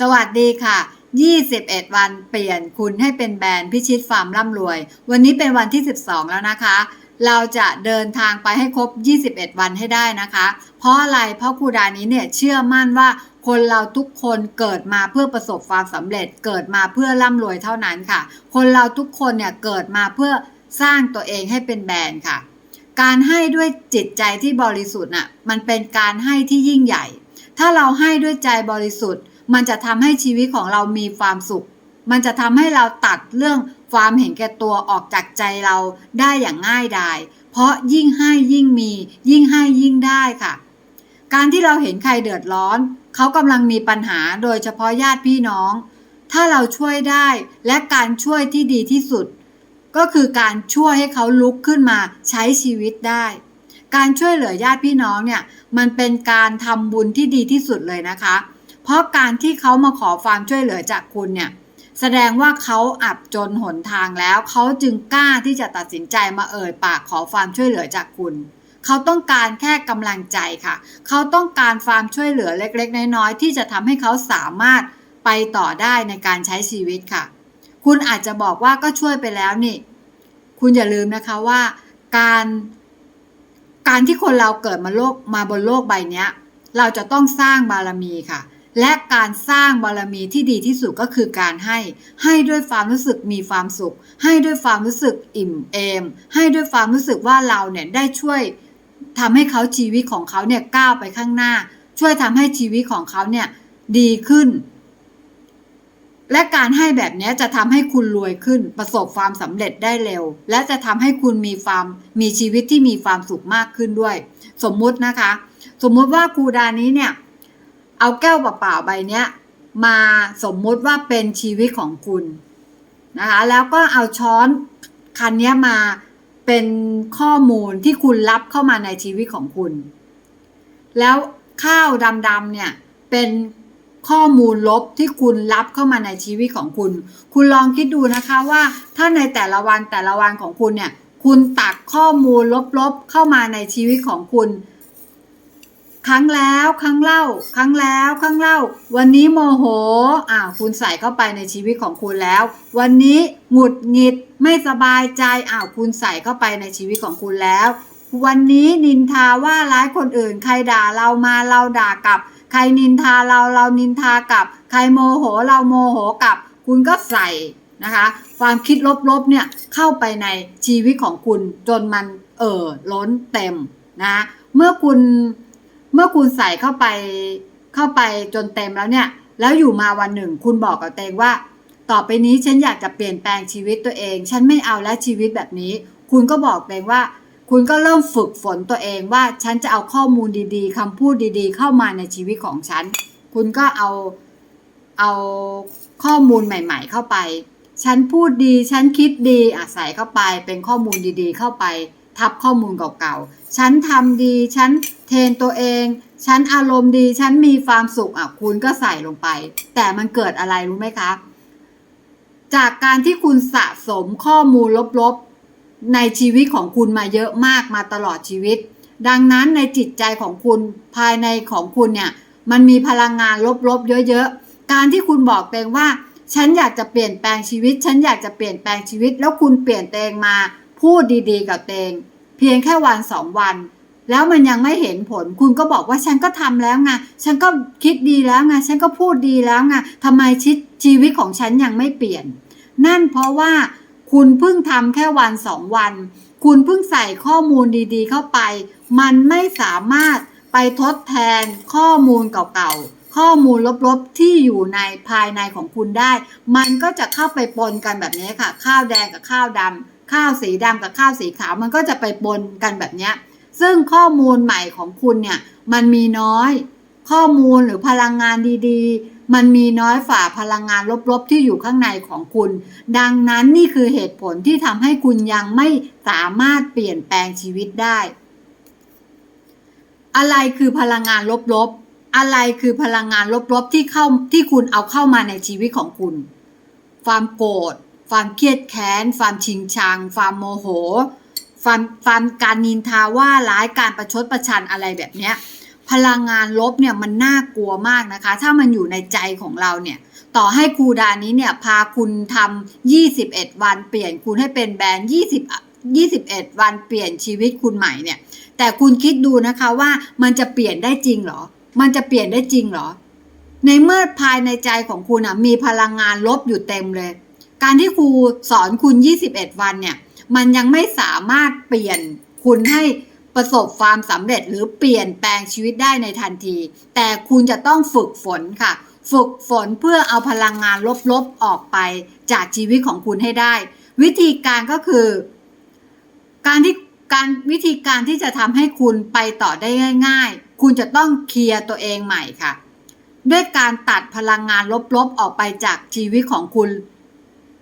สวัสดีค่ะ 21 วันเปลี่ยนคุณให้เป็นแบรนด์พิชิตฟาร์มร่ำรวย วันนี้เป็นวันที่ 12 แล้วนะคะ เราจะเดินทางไปให้ครบ 21 วันให้ได้นะคะ เพราะอะไร เพราะครูดานี้เนี่ยเชื่อมั่นว่าคนเราทุกคนเกิดมาเพื่อประสบความสำเร็จ เกิดมาเพื่อร่ำรวยเท่านั้นค่ะ คนเราทุกคนเนี่ยเกิดมาเพื่อสร้างตัวเองให้เป็นแบรนด์ค่ะ การให้ด้วยจิตใจที่บริสุทธิ์น่ะมันเป็นการให้ที่ยิ่งใหญ่ ถ้าเราให้ด้วยใจบริสุทธิ์ มันจะทำให้ชีวิตของเรามีความสุข มันจะทำให้เราตัดเรื่องความเห็นแก่ตัวออกจากใจเราได้อย่างง่ายดาย เพราะยิ่งให้ยิ่งมี ยิ่งให้ยิ่งได้ค่ะ การที่เราเห็นใครเดือดร้อน เขากำลังมีปัญหาโดยเฉพาะญาติพี่น้อง ถ้าเราช่วยได้และการช่วยที่ดีที่สุด ก็คือการช่วยให้เขาลุกขึ้นมาใช้ชีวิตได้การช่วยเหลือญาติพี่น้องเนี่ยมันเป็นการทำบุญที่ดีที่สุดเลยนะคะ เพราะการที่เขามาขอความช่วยเหลือจากคุณเนี่ย แสดงว่าเขาอับจนหนทางแล้ว เขาจึงกล้าที่จะตัดสินใจมาเอ่ยปากขอความช่วยเหลือจากคุณ เขาต้องการแค่กำลังใจค่ะ เขาต้องการความช่วยเหลือเล็ก ๆ น้อยๆที่จะทำให้เขาสามารถไปต่อได้ในการใช้ชีวิตค่ะ คุณอาจจะบอกว่าก็ช่วยไปแล้วนี่ คุณอย่าลืมนะคะว่า การการที่คนเราเกิดมาโลกมาบนโลกใบนี้เราจะต้องสร้างบารมีค่ะ และการสร้างบารมีที่ดีที่สุดก็คือการให้ ให้ด้วยความรู้สึกมีความสุข ให้ด้วยความรู้สึกอิ่มเอม ให้ด้วยความรู้สึกว่าเราเนี่ยได้ช่วยทำให้เขาชีวิตของเขาเนี่ยก้าวไปข้างหน้า ช่วยทำให้ชีวิตของเขาเนี่ยดีขึ้น และการให้แบบนี้จะทำให้คุณรวยขึ้น ประสบความสำเร็จได้เร็ว และจะทำให้คุณมีความมีชีวิตที่มีความสุขมากขึ้นด้วย สมมุตินะคะ สมมุติว่าครูดานี้เนี่ย เอาแก้วเปล่าๆใบเนี้ย มาสมมุติว่าเป็นชีวิตของคุณนะคะแล้วก็เอาช้อนคันนี้มาเป็นข้อมูลที่คุณรับเข้ามาในชีวิตของคุณ แล้วข้าวดำๆเนี่ยเป็นข้อมูลลบที่คุณรับเข้ามาในชีวิตของคุณ คุณลองคิดดูนะคะว่าถ้าในแต่ละวันแต่ละวันของคุณเนี่ย คุณตักข้อมูลลบๆเข้ามาในชีวิตของคุณ ครั้งแล้วครั้งเล่า ครั้งแล้วครั้งเล่า วันนี้โมโหอ่าคุณใส่เข้าไปในชีวิตของคุณแล้ว วันนี้หงุดหงิดไม่สบายใจอ้าวคุณใส่เข้าไปในชีวิตของคุณแล้ว วันนี้นินทาว่าร้ายคนอื่น ใครด่าเรามาเราด่ากลับ ใครนินทาเราเรานินทากลับ ใครโมโหเราโมโหกลับ คุณก็ใส่นะคะ ความคิดลบๆเนี่ยเข้าไปในชีวิตของคุณจนมันเอ่อล้นเต็มนะเมื่อคุณ เมื่อคุณใส่เข้าไปเข้าไปจนเต็มแล้วเนี่ย แล้วอยู่มาวันหนึ่ง คุณบอกกับตัวเองว่า ต่อไปนี้ฉันอยากจะเปลี่ยนแปลงชีวิตตัวเอง ฉันไม่เอาแล้วชีวิตแบบนี้ คุณก็บอกตัวเองว่า คุณก็เริ่มฝึกฝนตัวเองว่าฉันจะเอาข้อมูลดีๆคำพูดดีๆ เข้ามาในชีวิตของฉัน คุณก็เอาเอาข้อมูลใหม่ ๆ เข้าไป ฉันพูดดี ฉันคิดดีอะใส่เข้าไป เป็นข้อมูลดีๆ เข้าไป ทับข้อมูลเก่าๆ ฉันทำดี ฉันเทนตัวเอง ฉันอารมณ์ดี ฉันมีความสุขอะคุณก็ใส่ลงไป แต่มันเกิดอะไรรู้ไหมคะ จากการที่คุณสะสมข้อมูลลบๆ ในชีวิตของคุณมาเยอะมากมาตลอดชีวิต ดังนั้นในจิตใจของคุณภายในของคุณเนี่ย มันมีพลังงานลบๆเยอะๆ การที่คุณบอกเองว่า ฉันอยากจะเปลี่ยนแปลงชีวิต ฉันอยากจะเปลี่ยนแปลงชีวิต แล้วคุณเปลี่ยนตัวเองมา พูดดีๆ กับเองเพียงแค่วันสองวัน แล้วมันยังไม่เห็นผล คุณก็บอกว่าฉันก็ทำแล้วไงฉันก็คิดดีแล้วไงฉันก็พูดดีแล้วไงทำไมชีวิตชีวิตของฉันยังไม่เปลี่ยน นั่นเพราะว่าคุณเพิ่งทำแค่วันสองวัน คุณเพิ่งใส่ข้อมูลดีๆ เข้าไป มันไม่สามารถไปทดแทนข้อมูลเก่าๆ ข้อมูลลบๆ ที่อยู่ในภายในของคุณได้ มันก็จะเข้าไปปนกันแบบนี้ค่ะ ข้าวแดงกับข้าวดำ ข้าวสีดำกับข้าวสีขาวมันก็จะไปปนกันแบบนี้ซึ่งข้อมูลใหม่ของคุณเนี่ยมันมีน้อย ข้อมูลหรือพลังงานดีๆ มันมีน้อยฝ่าพลังงานลบๆที่อยู่ข้างในของคุณ ดังนั้นนี่คือเหตุผลที่ทำให้คุณยังไม่สามารถเปลี่ยนแปลงชีวิตได้ อะไรคือพลังงานลบๆ อะไรคือพลังงานลบๆที่เข้าที่คุณเอาเข้ามาในชีวิตของคุณ ความโกรธ ความเครียดแค้น ความชิงชัง ความโมโห ความความการนินทาว่าร้ายการประชดประชันอะไรแบบเนี้ยพลังงานลบเนี่ยมันน่ากลัวมากนะคะ ถ้ามันอยู่ในใจของเราเนี่ยต่อให้ครูดานี้เนี่ยพาคุณทำ21 วันเปลี่ยนคุณให้เป็นแบรนด์20 21 วันเปลี่ยนชีวิตคุณใหม่เนี่ย แต่คุณคิดดูนะคะว่ามันจะเปลี่ยนได้จริงหรอ มันจะเปลี่ยนได้จริงหรอ ในเมื่อภายในใจของคุณอะมีพลังงานลบอยู่เต็มเลย การที่ครูสอนคุณ 21 วันเนี่ย มันยังไม่สามารถเปลี่ยนคุณให้ประสบความสำเร็จหรือเปลี่ยนแปลงชีวิตได้ในทันที แต่คุณจะต้องฝึกฝนค่ะ ฝึกฝนเพื่อเอาพลังงานลบๆออกไปจากชีวิตของคุณให้ได้ วิธีการก็คือ การที่การวิธีการที่จะทำให้คุณไปต่อได้ง่าย ๆ คุณจะต้องเคลียร์ตัวเองใหม่ค่ะ ด้วยการตัดพลังงานลบๆออกไปจากชีวิตของคุณ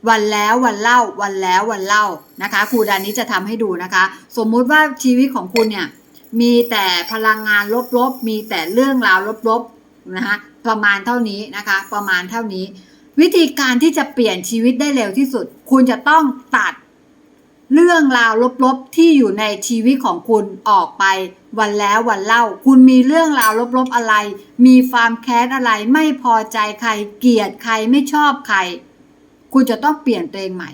วันแล้ววันเล่าวันแล้ววันเล่านะคะครูดานี้จะทำให้ดูนะคะ สมมุติว่าชีวิตของคุณเนี่ยมีแต่พลังงานลบๆมีแต่เรื่องราวลบๆนะคะประมาณเท่านี้นะคะ ประมาณเท่านี้ วิธีการที่จะเปลี่ยนชีวิตได้เร็วที่สุด คุณจะต้องตัดเรื่องราวลบๆที่อยู่ในชีวิตของคุณออกไป วันแล้ววันเล่า คุณมีเรื่องราวลบๆอะไร มีความแค้นอะไรไม่พอใจใคร เกลียดใครไม่ชอบใคร คุณจะต้องเปลี่ยนตัวเองใหม่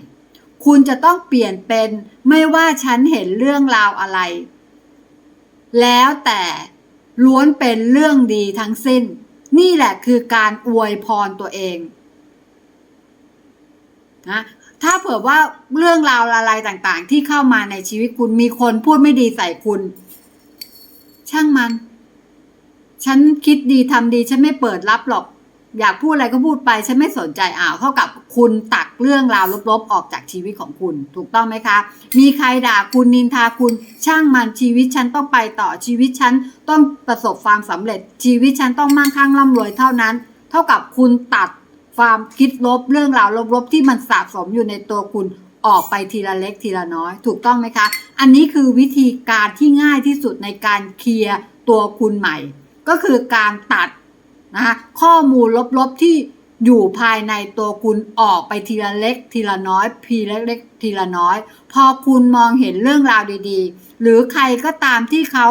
คุณจะต้องเปลี่ยนเป็นไม่ว่าฉันเห็นเรื่องราวอะไร แล้วแต่ล้วนเป็นเรื่องดีทั้งสิ้น นี่แหละคือการอวยพรตัวเองนะถ้าเผื่อว่าเรื่องราวอะไรต่างๆ ที่เข้ามาในชีวิตคุณมีคนพูดไม่ดีใส่คุณ ช่างมัน ฉันคิดดีทำดี ฉันไม่เปิดรับหรอก อยากพูดอะไรก็พูดไปฉันไม่สนใจอ่าวเท่ากับคุณตักเรื่องราวลบๆออกจากชีวิตของคุณ ถูกต้องไหมคะ มีใครด่าคุณนินทาคุณช่างมันชีวิตฉันต้องไปต่อชีวิตฉันต้องประสบความสำเร็จ ชีวิตฉันต้องมั่งคั่งร่ำรวยเท่านั้น เท่ากับคุณตัดความคิดลบเรื่องราวลบๆที่มันสะสมอยู่ในตัวคุณออกไปทีละเล็กทีละน้อย ถูกต้องไหมคะ อันนี้คือวิธีการที่ง่ายที่สุดในการเคลียร์ตัวคุณใหม่ ก็คือการตัด นะคะข้อมูลลบๆที่อยู่ภายในตัวคุณออกไปทีละเล็ก ทีละน้อยพีเล็กๆทีละน้อย พอคุณมองเห็นเรื่องราวดีๆ หรือใครก็ตามที่เขา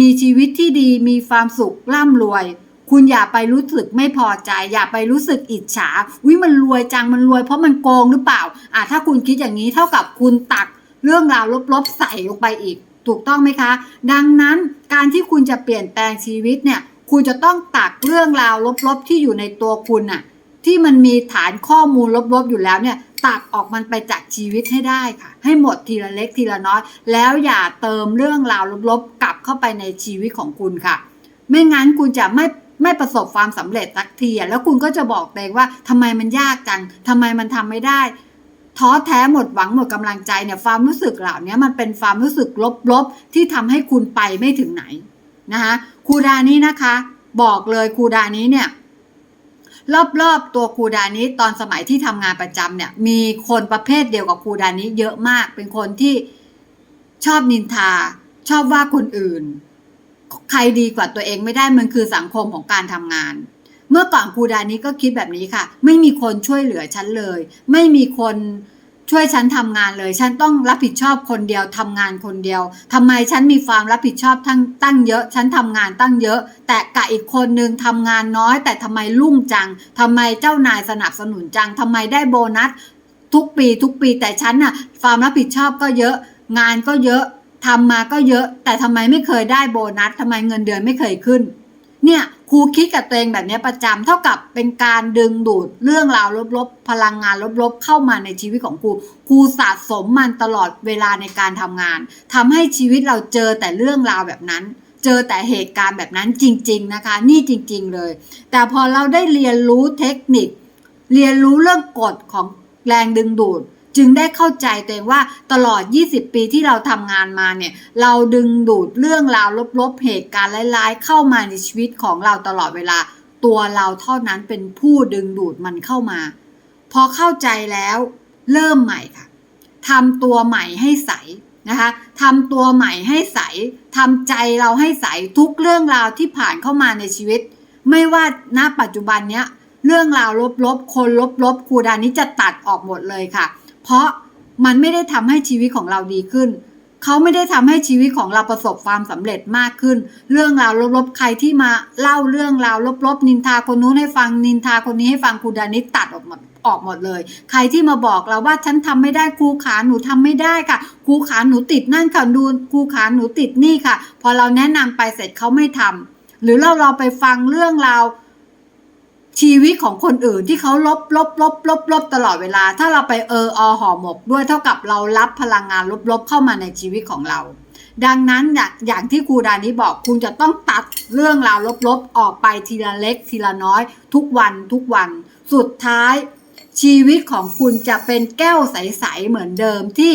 มีชีวิตที่ดีมีความสุขร่ำรวย คุณอย่าไปรู้สึกไม่พอใจ อย่าไปรู้สึกอิจฉาวิมันรวยจังมันรวยเพราะมันโกงหรือเปล่าอะถ้าคุณคิดอย่างนี้เท่ากับคุณตักเรื่องราวลบๆใส่ลงไปอีก ถูกต้องไหมคะ ดังนั้นการที่คุณจะเปลี่ยนแปลงชีวิตเนี่ย คุณจะต้องตักเรื่องราวลบๆที่อยู่ในตัวคุณน่ะ ที่มันมีฐานข้อมูลลบๆอยู่แล้วเนี่ย ตัดออกมันไปจากชีวิตให้ได้ค่ะ ให้หมดทีละเล็กทีละน้อย แล้วอย่าเติมเรื่องราวลบๆ กลับเข้าไปในชีวิตของคุณค่ะ ไม่งั้นคุณจะไม่ไม่ประสบความสำเร็จสักทีแล้วคุณก็จะบอกตัวเองว่าทำไมมันยากจังทำไมมันทำไม่ได้ ท้อแท้หมดหวังหมดกำลังใจเนี่ยความรู้สึกเหล่านี้มันเป็นความรู้สึกลบๆที่ทำให้คุณไปไม่ถึงไหน นะคะครูดานี้นะคะ บอกเลยครูดานี้เนี่ยรอบๆตัวครูดานี้ตอนสมัยที่ทำงานประจำเนี่ย มีคนประเภทเดียวกับครูดานี้เยอะมาก เป็นคนที่ชอบนินทา ชอบว่าคนอื่น ใครดีกว่าตัวเองไม่ได้มันคือสังคมของการทำงาน เมื่อก่อนครูดานี้ก็คิดแบบนี้ค่ะ ไม่มีคนช่วยเหลือฉันเลย ไม่มีคน ช่วยฉันทำงานเลย ฉันต้องรับผิดชอบคนเดียวทำงานคนเดียวทำไมฉันมีความรับผิดชอบทั้งตั้งเยอะ ฉันทำงานตั้งเยอะ แต่กะอีกคนนึงทำงานน้อย แต่ทำไมรุ่งจังทำไมเจ้านายสนับสนุนจังทำไมได้โบนัส ทุกปีทุกปีแต่ฉันน่ะความรับผิดชอบก็เยอะ งานก็เยอะทำมาก็เยอะ แต่ทำไมไม่เคยได้โบนัสทำไมเงินเดือนไม่เคยขึ้น เนี่ยครูคิดกับตัวเองแบบนี้ประจำเท่ากับเป็นการดึงดูดเรื่องราวลบๆ พลังงานลบๆ เข้ามาในชีวิตของครูครูสะสมมันตลอดเวลาในการทำงานทำให้ชีวิตเราเจอแต่เรื่องราวแบบนั้น เจอแต่เหตุการณ์แบบนั้นจริง ๆนะคะ นี่จริง ๆเลย แต่พอเราได้เรียนรู้เทคนิค เรียนรู้เรื่องกฎของแรงดึงดูด จึงได้เข้าใจตัวเองว่าตลอด 20 ปีที่เราทำงานมาเนี่ย เราดึงดูดเรื่องราวลบๆ เหตุการณ์ร้ายๆ เข้ามาในชีวิตของเราตลอดเวลา ตัวเราเท่านั้นเป็นผู้ดึงดูดมันเข้ามา พอเข้าใจแล้วเริ่มใหม่ค่ะทำตัวใหม่ให้ใสนะคะทำตัวใหม่ให้ใสทำใจเราให้ใสทุกเรื่องราวที่ผ่านเข้ามาในชีวิต ไม่ว่าณปัจจุบันเนี้ยเรื่องราวลบๆ คนลบๆครูดานี้จะตัดออกหมดเลยค่ะ เพราะมันไม่ได้ทำให้ชีวิตของเราดีขึ้น เขาไม่ได้ทำให้ชีวิตของเราประสบความสำเร็จมากขึ้น เรื่องราวลบๆใครที่มาเล่าเรื่องราวลบๆ นินทาคนนู้นให้ฟังนินทาคนนี้ให้ฟังครูดานิตัดออกหมดออกหมดเลย ใครที่มาบอกเราว่าฉันทำไม่ได้ครูขาหนูทำไม่ได้ค่ะครูขาหนูติดนั่นค่ะดูครูขาหนูติดนี่ค่ะ พอเราแนะนำไปเสร็จเขาไม่ทำหรือเราเราไปฟังเรื่องราว ชีวิตของคนอื่นที่เขาลบลบลบลบลบตลอดเวลา ถ้าเราไปเอออห่อหมก ด้วยเท่ากับเรารับพลังงานลบๆเข้ามาในชีวิตของเรา ดังนั้นอย่างอย่างที่ครูดานี้บอกคุณจะต้องตัดเรื่องราวลบๆออกไปทีละเล็กทีละน้อย ทุกวันทุกวัน สุดท้าย ชีวิตของคุณจะเป็นแก้วใสๆเหมือนเดิมที่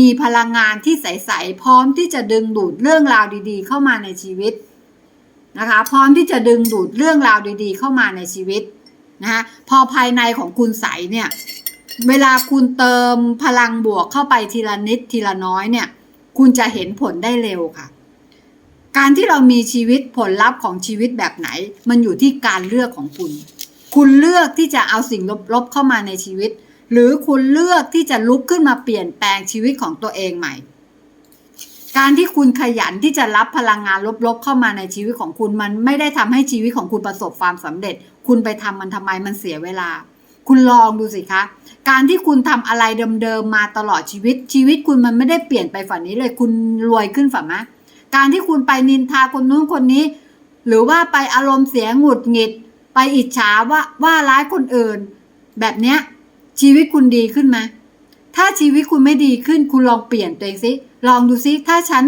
มีพลังงานที่ใสๆพร้อมที่จะดึงดูดเรื่องราวดี ๆ เข้ามาในชีวิต นะคะพร้อมที่จะดึงดูดเรื่องราวดีๆ เข้ามาในชีวิตนะคะพอภายในของคุณใสเนี่ยเวลาคุณเติมพลังบวกเข้าไปทีละนิดทีละน้อยเนี่ย คุณจะเห็นผลได้เร็วค่ะ การที่เรามีชีวิตผลลัพธ์ของชีวิตแบบไหน มันอยู่ที่การเลือกของคุณ คุณเลือกที่จะเอาสิ่งลบๆเข้ามาในชีวิต หรือคุณเลือกที่จะลุกขึ้นมาเปลี่ยนแปลงชีวิตของตัวเองใหม่ การที่คุณขยันที่จะรับพลังงานลบๆ เข้ามาในชีวิตของคุณมันไม่ได้ทำให้ชีวิตของคุณประสบความสำเร็จ คุณไปทำมันทำไมมันเสียเวลา คุณลองดูสิคะ การที่คุณทำอะไรเดิมๆมาตลอดชีวิต ชีวิตคุณมันไม่ได้เปลี่ยนไปฝันนี้เลย คุณรวยขึ้นฝันไหมการที่คุณไปนินทาคนนู้นคนนี้ หรือว่าไปอารมณ์เสียหงุดหงิด ไปอิจฉาว่าว่าร้ายคนอื่น แบบเนี้ยชีวิตคุณดีขึ้นไหมถ้าชีวิตคุณไม่ดีขึ้น คุณลองเปลี่ยนตัวเองสิ ลองดูซิถ้าฉัน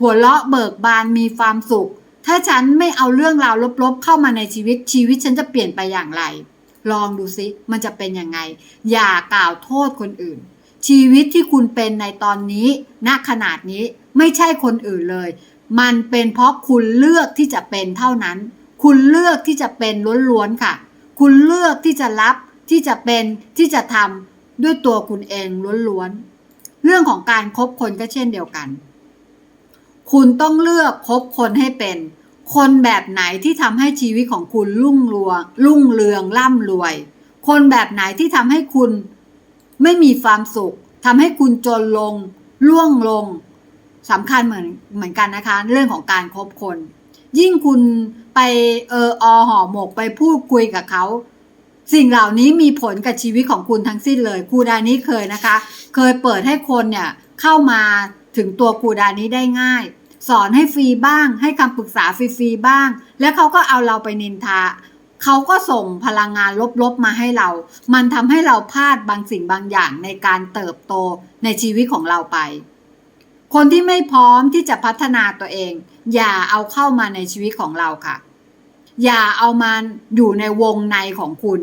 หัวเราะเบิกบานมีความสุข ถ้าฉันไม่เอาเรื่องราวลบๆ เข้ามาในชีวิตชีวิตฉันจะเปลี่ยนไปอย่างไร ลองดูซิมันจะเป็นยังไง อย่ากล่าวโทษคนอื่น ชีวิตที่คุณเป็นในตอนนี้ณขนาดนี้ไม่ใช่คนอื่นเลย มันเป็นเพราะคุณเลือกที่จะเป็นเท่านั้น คุณเลือกที่จะเป็นล้วนๆค่ะ คุณเลือกที่จะรับที่จะเป็นที่จะทำด้วยตัวคุณเองล้วนๆ เรื่องของการคบคนก็เช่นเดียวกัน คุณต้องเลือกคบคนให้เป็น คนแบบไหนที่ทำให้ชีวิตของคุณรุ่งรืองรุ่งเรืองร่ำรวย คนแบบไหนที่ทำให้คุณไม่มีความสุขทำให้คุณจนลง ล่วงลงสำคัญเหมือนเหมือนกันนะคะ เรื่องของการคบคน ยิ่งคุณไปเอออหอหมกไปพูดคุยกับเขา สิ่งเหล่านี้มีผลกับชีวิตของคุณทั้งสิ้นเลยครูดานี้เคยนะคะ เคยเปิดให้คนเนี่ยเข้ามาถึงตัวครูดานี้ได้ง่าย สอนให้ฟรีบ้าง ให้คำปรึกษาฟรีๆบ้าง แล้วเขาก็เอาเราไปนินทาเขาก็ส่งพลังงานลบๆมาให้เรา มันทำให้เราพลาดบางสิ่งบางอย่างในการเติบโตในชีวิตของเราไป คนที่ไม่พร้อมที่จะพัฒนาตัวเอง อย่าเอาเข้ามาในชีวิตของเราค่ะ อย่าเอามาอยู่ในวงในของคุณ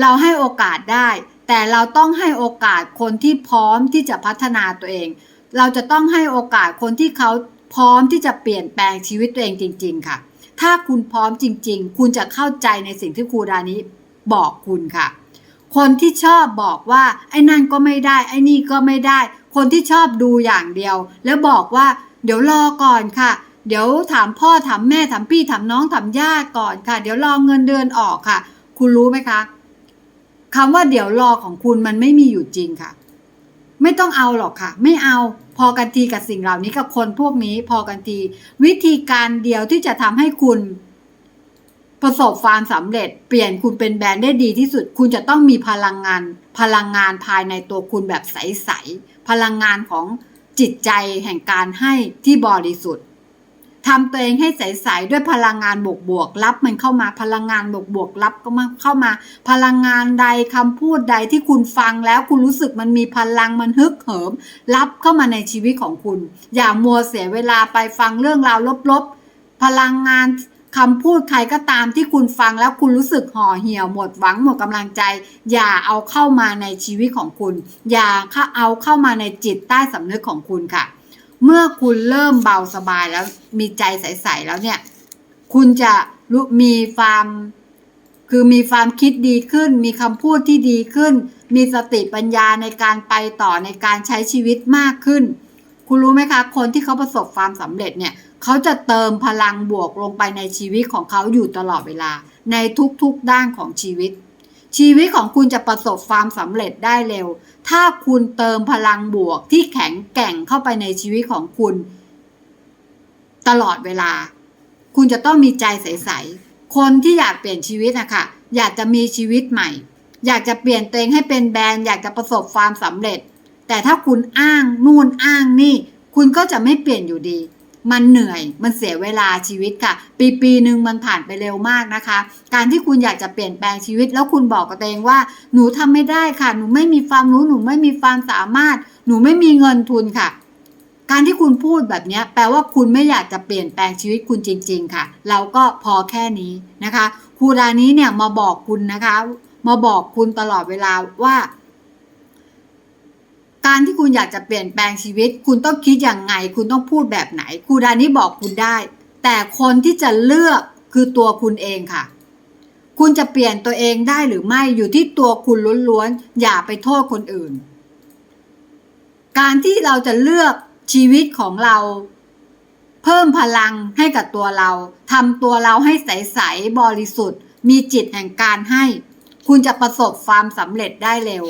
เราให้โอกาสได้ แต่เราต้องให้โอกาสคนที่พร้อมที่จะพัฒนาตัวเอง เราจะต้องให้โอกาสคนที่เขาพร้อมที่จะเปลี่ยนแปลงชีวิตตัวเองจริง ๆ ค่ะ ถ้าคุณพร้อมจริง ๆ คุณจะเข้าใจในสิ่งที่ครูดานี้บอกคุณค่ะ คนที่ชอบบอกว่า ไอ้นั่นก็ไม่ได้ ไอ้นี่ก็ไม่ได้ คนที่ชอบดูอย่างเดียว แล้วบอกว่า เดี๋ยวรอก่อนค่ะ เดี๋ยวถามพ่อถามแม่ถามพี่ถามน้องถามญาติก่อนค่ะ เดี๋ยวรอเงินเดือนออกค่ะ คุณรู้ไหมคะคำว่าเดี๋ยวรอของคุณมันไม่มีอยู่จริงค่ะ ไม่ต้องเอาหรอกค่ะ ไม่เอา พอกันทีกับสิ่งเหล่านี้กับคนพวกนี้ พอกันที วิธีการเดียวที่จะทำให้คุณประสบความสำเร็จเปลี่ยนคุณเป็นแบรนด์ได้ดีที่สุด คุณจะต้องมีพลังงาน พลังงานภายในตัวคุณแบบใส ๆ พลังงานของจิตใจแห่งการให้ที่บริสุทธิ์ ทำตัวเองให้ใสๆด้วยพลังงานบวกๆรับมันเข้ามาพลังงานบวกๆรับก็มาเข้ามา พลังงานใดคำพูดใดที่คุณฟังแล้วคุณรู้สึกมันมีพลังมันฮึกเหิม รับเข้ามาในชีวิตของคุณ อย่ามัวเสียเวลาไปฟังเรื่องราวลบๆ พลังงานคำพูดใครก็ตามที่คุณฟังแล้วคุณรู้สึกห่อเหี่ยวหมดหวังหมดกำลังใจ อย่าเอาเข้ามาในชีวิตของคุณ อย่าเอาเข้ามาในจิตใต้สำนึกของคุณค่ะ เมื่อคุณเริ่มเบาสบายแล้วมีใจใสๆแล้วเนี่ย คุณจะรู้มีความคือมีความคิดดีขึ้น มีคำพูดที่ดีขึ้น มีสติปัญญาในการไปต่อในการใช้ชีวิตมากขึ้น คุณรู้ไหมคะ คนที่เขาประสบความสำเร็จเนี่ย เขาจะเติมพลังบวกลงไปในชีวิตของเขาอยู่ตลอดเวลา ในทุกๆด้านของชีวิต ชีวิตของคุณจะประสบความสำเร็จได้เร็ว ถ้าคุณเติมพลังบวกที่แข็งแกร่งเข้าไปในชีวิตของคุณ ตลอดเวลา คุณจะต้องมีใจใสๆ คนที่อยากเปลี่ยนชีวิตนะคะอยากจะมีชีวิตใหม่ อยากจะเปลี่ยนตัวเองให้เป็นแบรนด์อยากจะประสบความสำเร็จ แต่ถ้าคุณอ้างนู่นอ้างนี่ คุณก็จะไม่เปลี่ยนอยู่ดี มันเหนื่อย มันเสียเวลาชีวิตค่ะ ปีปีหนึ่งมันผ่านไปเร็วมากนะคะ การที่คุณอยากจะเปลี่ยนแปลงชีวิต แล้วคุณบอกกับตัวเองว่า หนูทำไม่ได้ค่ะ หนูไม่มีความรู้ หนูไม่มีความสามารถ หนูไม่มีเงินทุนค่ะ การที่คุณพูดแบบนี้แปลว่าคุณไม่อยากจะเปลี่ยนแปลงชีวิตคุณจริง ๆ ค่ะ เราก็พอแค่นี้นะคะครูรานี้เนี่ยมาบอกคุณนะคะ มาบอกคุณตลอดเวลาว่า การที่คุณอยากจะเปลี่ยนแปลงชีวิต คุณต้องคิดอย่างไง คุณต้องพูดแบบไหนครูดานี้บอกคุณได้ แต่คนที่จะเลือกคือตัวคุณเองค่ะ คุณจะเปลี่ยนตัวเองได้หรือไม่อยู่ที่ตัวคุณล้วนๆอย่าไปโทษคนอื่น การที่เราจะเลือกชีวิตของเรา เพิ่มพลังให้กับตัวเราทำตัวเราให้ใสๆบริสุทธิ์ มีจิตแห่งการให้ คุณจะประสบความสำเร็จได้เร็ว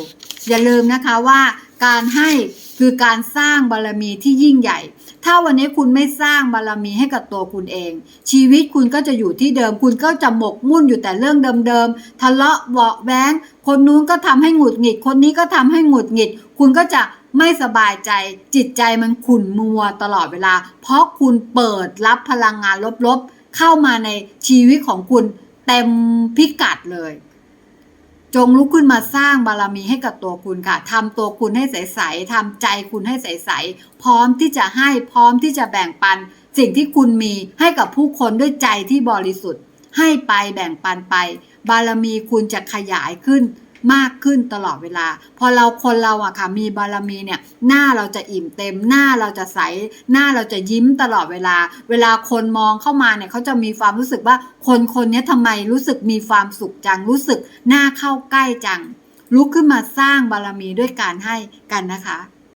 อย่าลืมนะคะว่าการให้คือการสร้างบารมีที่ยิ่งใหญ่ ถ้าวันนี้คุณไม่สร้างบารมีให้กับตัวคุณเอง ชีวิตคุณก็จะอยู่ที่เดิม คุณก็จะหมกมุ่นอยู่แต่เรื่องเดิมๆ ทะเลาะเบาแวงคนนู้นก็ทำให้หงุดหงิด คนนี้ก็ทำให้หงุดหงิด คุณก็จะไม่สบายใจ จิตใจมันขุ่นมัวตลอดเวลา เพราะคุณเปิดรับพลังงานลบๆ เข้ามาในชีวิตของคุณเต็มพิกัดเลย จงลุกขึ้นมาสร้างบารมีให้กับตัวคุณค่ะทำตัวคุณให้ใสๆทำใจคุณให้ใสๆพร้อมที่จะให้พร้อมที่จะแบ่งปัน สิ่งที่คุณมีให้กับผู้คนด้วยใจที่บริสุทธิ์ ให้ไปแบ่งปันไป บารมีคุณจะขยายขึ้น มากขึ้นตลอดเวลา พอเราคนเราอะค่ะมีบารมีเนี่ยหน้าเราจะอิ่มเต็ม หน้าเราจะใส หน้าเราจะยิ้มตลอดเวลา เวลาคนมองเข้ามาเนี่ยเขาจะมีความรู้สึกว่าคนคนนี้ทำไมรู้สึกมีความสุขจังรู้สึกหน้าเข้าใกล้จังลุกขึ้นมาสร้างบารมีด้วยการให้กันนะคะ